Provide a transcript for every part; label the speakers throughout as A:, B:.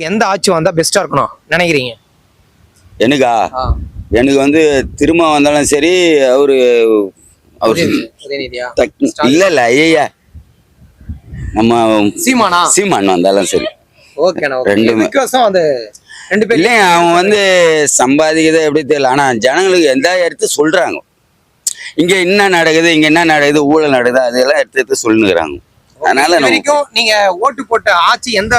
A: எந்த ஆட்சி வந்தா பெஸ்டா இருக்கணும் நினைக்கிறீங்க?
B: எனக்கா? எனக்கு வந்து திரும்ப வந்தாலும் சரி அவரு அவர் இல்ல இல்ல ஐயா நம்ம
A: சீமானா?
B: சீமான் வந்தாலும் சரி.
A: ஓகேண்ணா அந்த ரெண்டு பேர்?
B: இல்லையா அவன் வந்து சம்பாதிக்கிறத எப்படி தெரியல. ஆனா ஜனங்களுக்கு எந்த எடுத்து சொல்றாங்க? இங்க என்ன நடக்குது இங்க என்ன நடக்குது ஊழல் நடக்குது அதெல்லாம் எடுத்து எடுத்து சொல்லுங்கிறாங்க. அதனால
A: நீங்க ஓட்டு போட்ட ஆட்சி எந்த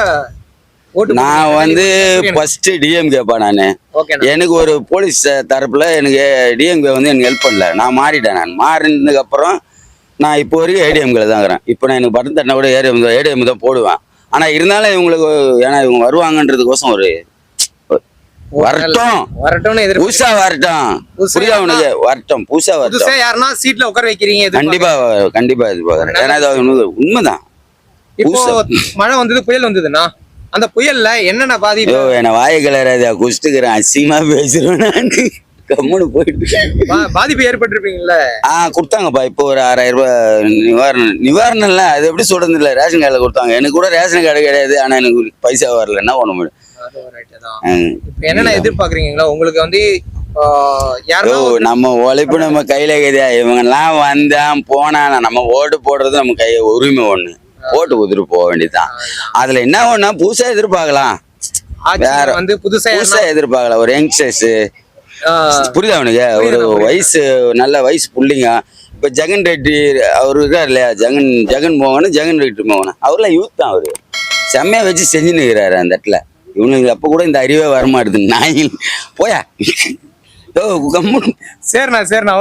B: நான் வந்து ஃபர்ஸ்ட் டிஎம்கேப்பா நானு.
A: ஓகேண்ணா
B: எனக்கு ஒரு போலீஸ் தரப்புல எனக்கு டிஎம்கே வந்து எனக்கு ஹெல்ப் பண்ணல. நான் மாறிட்டேன் நான். மாறினதுக்கு அப்புறம் நான் இப்போ வரைக்கும் ஏடிஎம்கில் தான் இருக்கிறேன். இப்போ நான் எனக்கு பட்டன் தட்டினா கூட ஏடிஎம் தான் ஏடிஎம் தான் போடுவேன். ஆனால் இருந்தாலும் இவங்களுக்கு ஏன்னா இவங்க வருவாங்கன்றதுக்கோசம் ஒரு வரட்டும்.
A: எதிர்ப்பு.
B: புதுசா வரட்டும். புரியா உனக்கு? வரட்டும். புதுசா வரட்டும்.
A: யாருன்னா சீட்ல உட்கார வைக்கிறீங்க.
B: கண்டிப்பா கண்டிப்பா எதிர்பார்க்கறேன். ஏன்னா இது உண்மை- உண்மைதான்.
A: இப்போ. மழை வந்தது புயல் வந்ததுண்ணா? அந்த புயல்ல என்னென்ன பாதிப்பு?
B: என்ன வாய கலராத குடிச்சிட்டுக்கிறேன் அசிங்கமா பேசுறேன் கம்முன்னு போயிட்டு.
A: பாதிப்பு ஏற்பட்டிருப்பீங்கல்ல?
B: ஆ கொடுத்தாங்கப்பா. இப்போ ஒரு ஆறாயிரம் ரூபாய் நிவாரணம். நிவாரணம் இல்லை அது எப்படி சொல்றது இல்லை. ரேஷன் கார்டில் கொடுத்தாங்க. எனக்கு கூட ரேஷன் கார்டு கிடையாது ஆனால் எனக்கு பைசா வரல. என்ன பண்ண முடியும்?
A: என்னென்ன எதிர்பார்க்கறீங்களா உங்களுக்கு வந்து
B: நம்ம உழைப்பு நம்ம கையில கிடையா இவங்கெல்லாம் வந்தான் போனானா நம்ம ஓட்டு போடுறது நம்ம கை உரிமை ஒண்ணு. ஓட்டு கொடுத்துட்டு போக வேண்டியதுதான். அதுல என்ன ஒண்ணா புதுசா எதிர்பார்க்கலாம். வேற.
A: வந்து புதுசா
B: புதுசா எதிர்பார்க்கலாம் ஒரு யங்ஸ்டர்ஸ் புரியுதா அவனுக்கு ஒரு. வயசு நல்ல வயசு புள்ளிங்க. இப்ப ஜெகன் ரெட்டி அவரு இருக்கார் இல்லையா? ஜெகன் ஜெகன் மோகன் ஜெகன் ரெட்டி மோகன். அவர்லாம் யூத் தான் அவரு. செம்மையா வச்சு செஞ்சுன்னு இருக்கிறாரு அந்த இடத்துல. இவனுக்கு அப்ப கூட இந்த அறிவே வரமாட்டுது. நாயில் போயா. ஓ கம்முன்னு
A: சரிண்ணா சரிண்ணா.